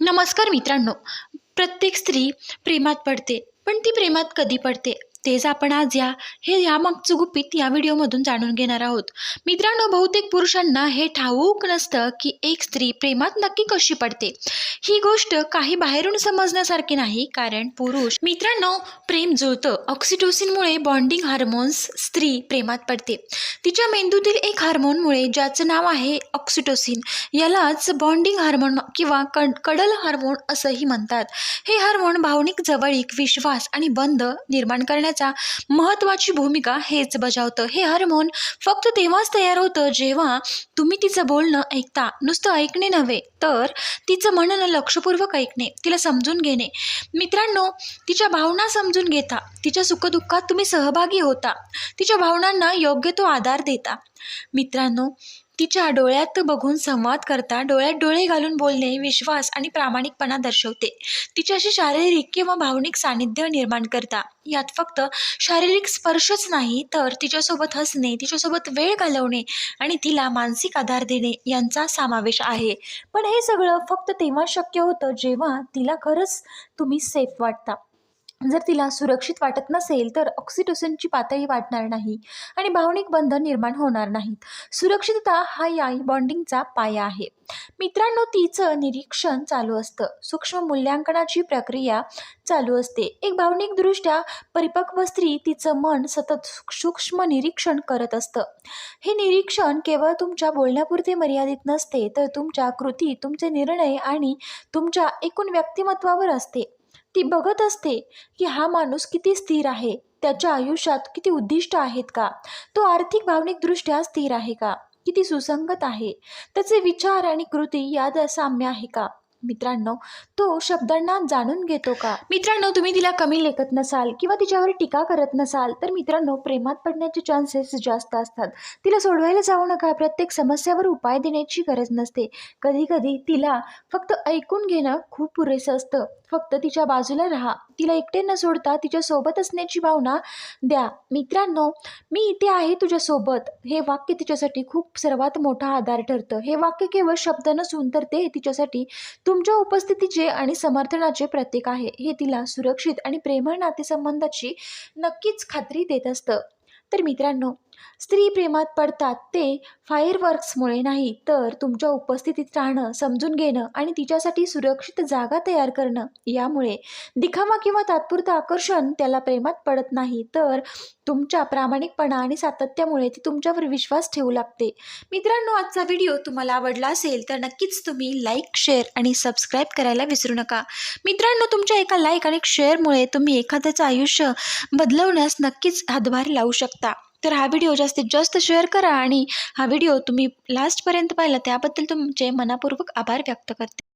नमस्कार मित्रांनो. प्रत्येक स्त्री प्रेमात पडते पण ती प्रेमात कधी पडते? तेच आपण आज या हे यामागचं गुपित या व्हिडिओमधून जाणून घेणार आहोत. मित्रांनो बहुतेक पुरुषांना हे ठाऊक नसतं की एक स्त्री प्रेमात नक्की कशी पडते. ही गोष्ट काही बाहेरून समजण्यासारखी नाही कारण पुरुष मित्रांनो प्रेम जुळतं. ऑक्सिटोसिनमुळे बॉन्डिंग हार्मोन्स स्त्री प्रेमात पडते. तिच्या मेंदूतील एक हार्मोनमुळे ज्याचं नाव आहे ऑक्सिटोसिन यालाच बॉन्डिंग हार्मोन किंवा कड कडल हार्मोन असंही म्हणतात. हे हार्मोन भावनिक जवळीक विश्वास आणि बंध निर्माण करण्यात करण्याचा महत्त्वाची भूमिका हेच बजावतं. हे हार्मोन फक्त तेव्हाच तयार होतं जेव्हा तुम्ही तिचं बोलणं ऐकता. नुसतं ऐकणे नव्हे तर तिचं म्हणणं लक्षपूर्वक ऐकणे तिला समजून घेणे. मित्रांनो तिच्या भावना समजून घेता. तिच्या सुखदुःखात तुम्ही सहभागी होता. तिच्या भावनांना योग्य तो आधार देता. मित्रांनो तिच्या डोळ्यात बघून संवाद करता डोळ्यात डोळे घालून बोलणे विश्वास आणि प्रामाणिकपणा दर्शवते. तिच्याशी शारीरिक किंवा भावनिक सानिध्य निर्माण करता. यात फक्त शारीरिक स्पर्शच नाही तर तिच्यासोबत हसणे तिच्यासोबत वेळ घालवणे आणि तिला मानसिक आधार देणे यांचा समावेश आहे. पण हे सगळं फक्त तेव्हा शक्य होतं जेव्हा तिला खरंच तुम्ही सेफ वाटता. जर तिला सुरक्षित वाटत नसेल तर ऑक्सिटोसिनची पातळी वाढणार नाही आणि भावनिक बंध निर्माण होणार नाहीत. सुरक्षितता हा या बॉन्डिंगचा पाया आहे. मित्रांनो तिचं निरीक्षण चालू असतं. सूक्ष्म मूल्यांकनाची प्रक्रिया चालू असते. एक भावनिकदृष्ट्या परिपक्व स्त्री तिचं मन सतत सूक्ष्म निरीक्षण करत असतं. हे निरीक्षण केवळ तुमच्या बोलण्यापुरते मर्यादित नसते तर तुमच्या कृती तुमचे निर्णय आणि तुमच्या एकूण व्यक्तिमत्वावर असते. ती बघत असते की हा माणूस किती स्थिर आहे त्याच्या आयुष्यात किती उद्दिष्ट आहेत का? तो आर्थिक भावनिकदृष्ट्या स्थिर आहे का? किती सुसंगत आहे? त्याचे विचार आणि कृती यात साम्य आहे का? मित्रांनो तो शब्दांना जाणून घेतो का? मित्रांनो तुम्ही तिला कमी लेखत नसाल किंवा तिच्यावर टीका करत नसाल तर मित्रांनो प्रेमात पडण्याचे चान्सेस जास्त असतात. तिला सोडवायला जाऊ नका. प्रत्येक समस्यावर उपाय देण्याची गरज नसते. कधी कधी तिला फक्त ऐकून घेणं खूप पुरेसं असतं. फक्त तिच्या बाजूला राहा. तिला एकटे न सोडता तिच्या सोबत असण्याची भावना द्या. मित्रांनो मी इथे आहे तुझ्यासोबत. हे वाक्य तिच्यासाठी खूप सर्वात मोठा आधार ठरतं. हे वाक्य केवळ शब्द नसून तर ते तिच्यासाठी तू तुमच्या उपस्थितीचे आणि समर्थनाचे प्रतीक आहे हे तिला सुरक्षित आणि प्रेमळ नातेसंबंधाची नक्कीच खात्री देत असतं. तर मित्रांनो स्त्री प्रेमात पडतात ते फायरवर्क्समुळे नाही तर तुमच्या उपस्थितीत राहणं समजून घेणं आणि तिच्यासाठी सुरक्षित जागा तयार करणं यामुळे दिखावा किंवा तात्पुरतं आकर्षण त्याला प्रेमात पडत नाही तर तुमच्या प्रामाणिकपणा आणि सातत्यामुळे ती तुमच्यावर विश्वास ठेवू लागते. मित्रांनो आजचा व्हिडिओ तुम्हाला आवडला असेल तर नक्कीच तुम्ही लाईक शेअर आणि सबस्क्राईब करायला विसरू नका. मित्रांनो तुमच्या एका लाईक आणि शेअरमुळे तुम्ही एखाद्याचं आयुष्य बदलवण्यास नक्कीच हातभार लावू शकता. तर हा व्हिडिओ जास्तीत जास्त शेअर करा आणि हा व्हिडिओ तुम्ही लास्टपर्यंत पाहिला त्याबद्दल तुमचे मनापूर्वक आभार व्यक्त करते.